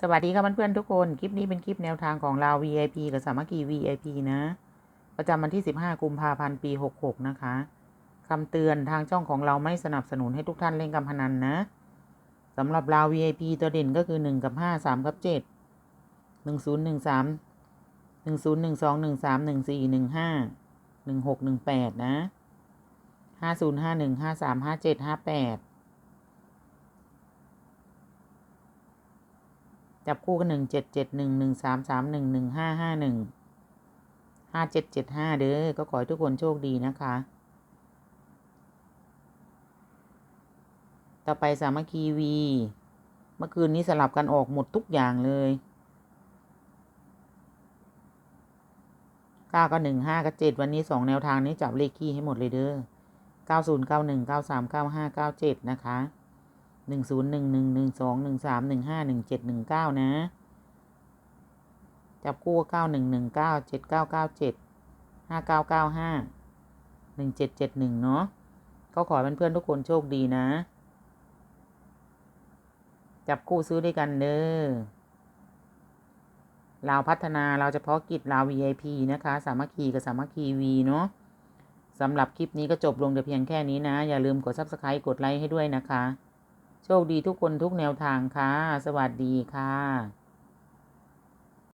สวัสดีค่ะเพื่อนๆทุกคน คลิปนี้เป็นคลิปแนวทางของเรา VIP กับสามัคคี VIP นะ ประจำวันที่ 15 กุมภาพันธ์ ปี 66 นะคะคำเตือนทางช่องของเราไม่สนับสนุนให้ทุกท่านเล่นการพนันนะสำหรับเรา VIP ตัวเด่นก็คือ 1 กับ 5 3 กับ 7 1013 1012 13 14 15 16 18 นะ 5051 53 57 58 จับคู่กันหนึ่งเจ็ดเจ็ดหนึ่งหนึ่งสามสามหนึ่งหนึ่งห้าห้าหนึ่งห้าเจ็ดเจ็ดห้าเด้อ ก็ขอให้ทุกคนโชคดีนะคะ ต่อไปสามัคคีวี เมื่อคืนนี้สลับกันออกหมดทุกอย่างเลยเก้าก็หนึ่งห้าก็เจ็ดวันนี้สองแนวทางนี้จับเลขคี่ให้หมดเลยเด้อเก้าศูนย์เก้าหนึ่งเก้าสามเก้าห้าเก้าเจ็ดนะคะ หนึ่งศูนย์หนึ่งหนึ่งหนึ่งสองหนึ่งสามหนึ่งห้าหนึ่งเจ็ดหนึ่งเก้านะ จับคู่เก้าหนึ่งหนึ่งเก้าเจ็ดเก้าเก้าเจ็ดห้าเก้าเก้าห้าหนึ่งเจ็ดเจ็ดหนึ่งเนาะก็ขอให้เพื่อนๆทุกคนโชคดีนะ จับคู่ซื้อด้วยกันเด้อเราพัฒนาเราเฉพาะกิจเราว VIP นะคะ สามัคคีกับสามัคคีวีเนาะสำหรับคลิปนี้ก็จบลงแต่เพียงแค่นี้นะ อย่าลืมกด subscribe กดไลค์ให้ด้วยนะคะ โชคดีทุกคนทุกแนวทางค่ะ สวัสดีค่ะ